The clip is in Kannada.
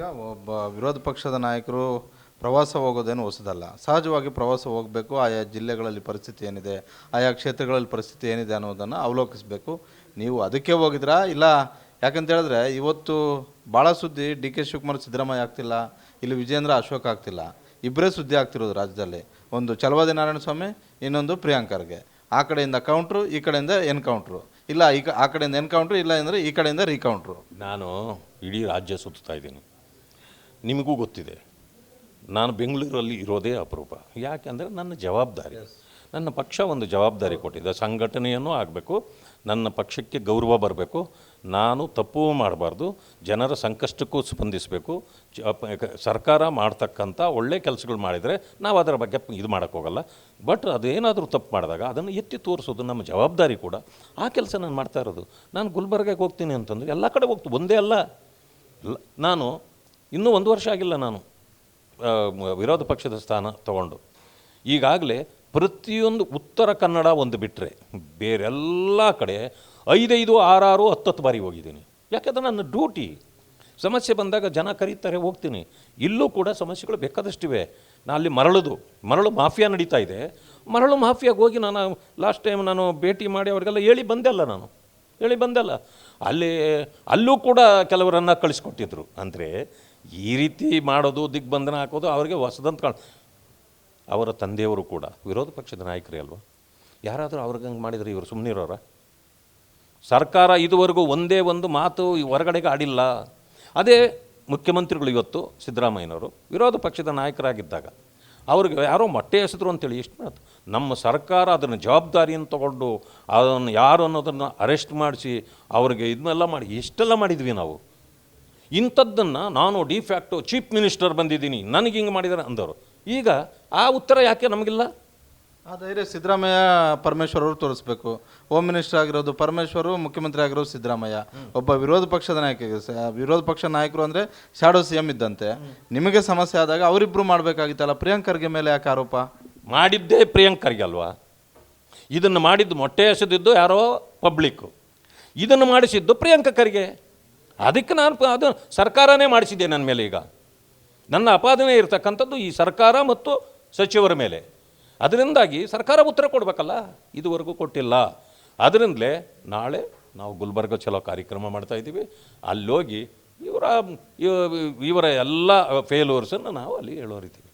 ಈಗ ಒಬ್ಬ ವಿರೋಧ ಪಕ್ಷದ ನಾಯಕರು ಪ್ರವಾಸ ಹೋಗೋದೇನು ಹೊಸದಲ್ಲ. ಸಹಜವಾಗಿ ಪ್ರವಾಸ ಹೋಗಬೇಕು, ಆಯಾ ಜಿಲ್ಲೆಗಳಲ್ಲಿ ಪರಿಸ್ಥಿತಿ ಏನಿದೆ, ಆಯಾ ಕ್ಷೇತ್ರಗಳಲ್ಲಿ ಪರಿಸ್ಥಿತಿ ಏನಿದೆ ಅನ್ನೋದನ್ನು ಅವಲೋಕಿಸಬೇಕು. ನೀವು ಅದಕ್ಕೆ ಹೋಗಿದ್ರಾ? ಇಲ್ಲ ಯಾಕಂತೇಳಿದ್ರೆ ಇವತ್ತು ಭಾಳ ಸುದ್ದಿ ಡಿ ಕೆ ಶಿವಕುಮಾರ್ ಸಿದ್ದರಾಮಯ್ಯ ಆಗ್ತಿಲ್ಲ, ಇಲ್ಲಿ ವಿಜೇಂದ್ರ ಅಶೋಕ್ ಆಗ್ತಿಲ್ಲ. ಇಬ್ಬರೇ ಸುದ್ದಿ ಆಗ್ತಿರೋದು ರಾಜ್ಯದಲ್ಲಿ. ಒಂದು ಚಲವಾದಿ ನಾರಾಯಣ ಸ್ವಾಮಿ ಇನ್ನೊಂದು ಪ್ರಿಯಾಂಕರ್ಗೆ. ಆ ಕಡೆಯಿಂದ ಕೌಂಟ್ರು ಈ ಕಡೆಯಿಂದ ಎನ್ಕೌಂಟ್ರು ಇಲ್ಲ, ಈ ಆ ಕಡೆಯಿಂದ ಎನ್ಕೌಂಟ್ರು ಇಲ್ಲ ಅಂದರೆ ಈ ಕಡೆಯಿಂದ ರೀಕೌಂಟ್ರು ನಾನು ಇಡೀ ರಾಜ್ಯ ಸುತ್ತಾ ಇದ್ದೀನಿ. ನಿಮಗೂ ಗೊತ್ತಿದೆ. ನಾನು ಬೆಂಗಳೂರಲ್ಲಿ ಇರೋದೇ ಅಪರೂಪ. ಯಾಕೆಂದರೆ ನನ್ನ ಜವಾಬ್ದಾರಿ. ನನ್ನ ಪಕ್ಷ ಒಂದು ಜವಾಬ್ದಾರಿ ಕೊಟ್ಟಿದೆ. ಸಂಘಟನೆಯನ್ನು ಆಗಬೇಕು. ನನ್ನ ಪಕ್ಷಕ್ಕೆ ಗೌರವ ಬರಬೇಕು. ನಾನು ತಪ್ಪು ಮಾಡಬಾರ್ದು. ಜನರ ಸಂಕಷ್ಟಕ್ಕೂ ಸ್ಪಂದಿಸಬೇಕು. ಸರ್ಕಾರ ಮಾಡ್ತಕ್ಕಂಥ ಒಳ್ಳೆ ಕೆಲಸಗಳು ಮಾಡಿದರೆ ನಾವು ಅದರ ಬಗ್ಗೆ ಇದು ಮಾಡೋಕ್ಕೋಗಲ್ಲ ಬಟ್ ಅದೇನಾದರೂ ತಪ್ಪು ಮಾಡಿದಾಗ ಅದನ್ನು ಎತ್ತಿ ತೋರಿಸೋದು ನಮ್ಮ ಜವಾಬ್ದಾರಿ ಕೂಡ. ಆ ಕೆಲಸ ನಾನು ಮಾಡ್ತಾ ಇರೋದು. ನಾನು ಗುಲ್ಬರ್ಗಕ್ಕೆ ಹೋಗ್ತೀನಿ ಅಂತಂದರೆ ಎಲ್ಲ ಕಡೆ ಹೋಗ್ತು. ಒಂದೇ ಅಲ್ಲ. ನಾನು ಇನ್ನೂ ಒಂದು ವರ್ಷ ಆಗಿಲ್ಲ ನಾನು ವಿರೋಧ ಪಕ್ಷದ ಸ್ಥಾನ ತಗೊಂಡು. ಈಗಾಗಲೇ ಪ್ರತಿಯೊಂದು ಉತ್ತರ ಕನ್ನಡ ಒಂದು ಬಿಟ್ಟರೆ ಬೇರೆಲ್ಲ ಕಡೆ ಐದೈದು, ಆರಾರು, ಹತ್ತತ್ತು ಬಾರಿ ಹೋಗಿದ್ದೀನಿ. ಯಾಕಂದ್ರೆ ನನ್ನ ಡ್ಯೂಟಿ. ಸಮಸ್ಯೆ ಬಂದಾಗ ಜನ ಕರೀತಾರೆ, ಹೋಗ್ತೀನಿ. ಇಲ್ಲೂ ಕೂಡ ಸಮಸ್ಯೆಗಳು ಬೇಕಾದಷ್ಟಿವೆ. ನಾನು ಅಲ್ಲಿ ಮರಳುದು. ಮರಳು ಮಾಫಿಯಾ ನಡೀತಾ ಇದೆ. ಮರಳು ಮಾಫಿಯಾಗೆ ಹೋಗಿ ನಾನು ಲಾಸ್ಟ್ ಟೈಮ್ ನಾನು ಭೇಟಿ ಮಾಡಿ ಅವರಿಗೆಲ್ಲ ಹೇಳಿ ಬಂದೆ ಅಲ್ಲ ನಾನು. ಹೇಳಿ ಬಂದಲ್ಲ. ಅಲ್ಲಿ, ಅಲ್ಲೂ ಕೂಡ ಕೆಲವರನ್ನು ಕಳಿಸ್ಕೊಟ್ಟಿದ್ರು. ಅಂದರೆ ಈ ರೀತಿ ಮಾಡೋದು, ದಿಗ್ಬಂಧನ ಹಾಕೋದು, ಅವರಿಗೆ ಹೊಸದಂತ ಕಾಣ, ಅವರ ತಂದೆಯವರು ಕೂಡ, ವಿರೋಧ ಪಕ್ಷದ ನಾಯಕರೇ ಅಲ್ವಾ? ಯಾರಾದರೂ ಅವ್ರಿಗೆ ಹಂಗೆ ಮಾಡಿದರೆ ಇವರು ಸುಮ್ಮನಿರೋರ ಸರ್ಕಾರ ಇದುವರೆಗೂ ಒಂದೇ ಒಂದು ಮಾತು ಈ ಹೊರಗಡೆಗೆ ಆಡಿಲ್ಲ. ಅದೇ ಮುಖ್ಯಮಂತ್ರಿಗಳು ಇವತ್ತು ಸಿದ್ದರಾಮಯ್ಯನವರು, ವಿರೋಧ ಪಕ್ಷದ ನಾಯಕರಾಗಿದ್ದಾಗ, ಅವ್ರಿಗೆ ಯಾರೋ ಮೊಟ್ಟೆ ಎಸೆದ್ರು ಅಂತೇಳಿ ಎಷ್ಟು ಮಾತು. ನಮ್ಮ ಸರ್ಕಾರ ಅದನ್ನು ಜವಾಬ್ದಾರಿಯನ್ನು ತಗೊಂಡು ಅದನ್ನು ಯಾರು ಅನ್ನೋದನ್ನು ಅರೆಸ್ಟ್ ಮಾಡಿಸಿ ಅವ್ರಿಗೆ ಇದನ್ನೆಲ್ಲ ಮಾಡಿ ಎಷ್ಟೆಲ್ಲ ಮಾಡಿದ್ವಿ ನಾವು. ಇಂಥದ್ದನ್ನು ನಾನು ಡಿಫ್ಯಾಕ್ಟು ಚೀಫ್ ಮಿನಿಸ್ಟರ್ ಬಂದಿದ್ದೀನಿ ನನಗೆ ಹಿಂಗೆ ಮಾಡಿದ್ದಾರೆ ಅಂದರು ಈಗ ಆ ಉತ್ತರ ಯಾಕೆ ನಮಗಿಲ್ಲ? ಆ ಧೈರ್ಯ ಸಿದ್ದರಾಮಯ್ಯ ಪರಮೇಶ್ವರ್ ಅವರು ತೋರಿಸ್ಬೇಕು. ಹೋಮ್ ಮಿನಿಸ್ಟರ್ ಆಗಿರೋದು ಪರಮೇಶ್ವರು ಮುಖ್ಯಮಂತ್ರಿ ಆಗಿರೋದು ಸಿದ್ದರಾಮಯ್ಯ. ಒಬ್ಬ ವಿರೋಧ ಪಕ್ಷದ ನಾಯಕ ವಿರೋಧ ಪಕ್ಷ ನಾಯಕರು ಅಂದರೆ ಶಾಡೋ ಸಿ ಎಂ ಇದ್ದಂತೆ ನಿಮಗೆ ಸಮಸ್ಯೆ ಆದಾಗ ಅವರಿಬ್ಬರು ಮಾಡಬೇಕಾಗಿತ್ತಲ್ಲ ಪ್ರಿಯಾಂಕರ್ಗೆ ಮೇಲೆ ಯಾಕೆ ಆರೋಪ? ಮಾಡಿದ್ದೇ ಪ್ರಿಯಾಂಕರಿಗೆ ಅಲ್ವಾ? ಇದನ್ನು ಮಾಡಿದ್ದು ಮೊಟ್ಟೆ ಎಸೆದಿದ್ದು ಯಾರೋ ಪಬ್ಲಿಕ್ಕು. ಇದನ್ನು ಮಾಡಿಸಿದ್ದು ಪ್ರಿಯಾಂಕರಿಗೆ ಅದಕ್ಕೆ ನಾನು ಅದು ಸರ್ಕಾರನೇ ಮಾಡಿಸಿದ್ದೆ ನನ್ನ ಮೇಲೆ ಈಗ. ನನ್ನ ಅಪಾದನೆ ಇರತಕ್ಕಂಥದ್ದು ಈ ಸರ್ಕಾರ ಮತ್ತು ಸಚಿವರ ಮೇಲೆ. ಅದರಿಂದಾಗಿ ಸರ್ಕಾರ ಉತ್ತರ ಕೊಡಬೇಕಲ್ಲ? ಇದುವರೆಗೂ ಕೊಟ್ಟಿಲ್ಲ. ಅದರಿಂದಲೇ ನಾಳೆ ನಾವು ಗುಲ್ಬರ್ಗ ಚಲೋ ಕಾರ್ಯಕ್ರಮ ಮಾಡ್ತಾಯಿದ್ದೀವಿ ಅಲ್ಲೋಗಿ ಇವರ, ಇವ- ಇವರ ಎಲ್ಲ ಫೇಲ್ಯೂರ್ಸನ್ನು ನಾವು ಅಲ್ಲಿ ಹೇಳೋರಿದ್ದೀವಿ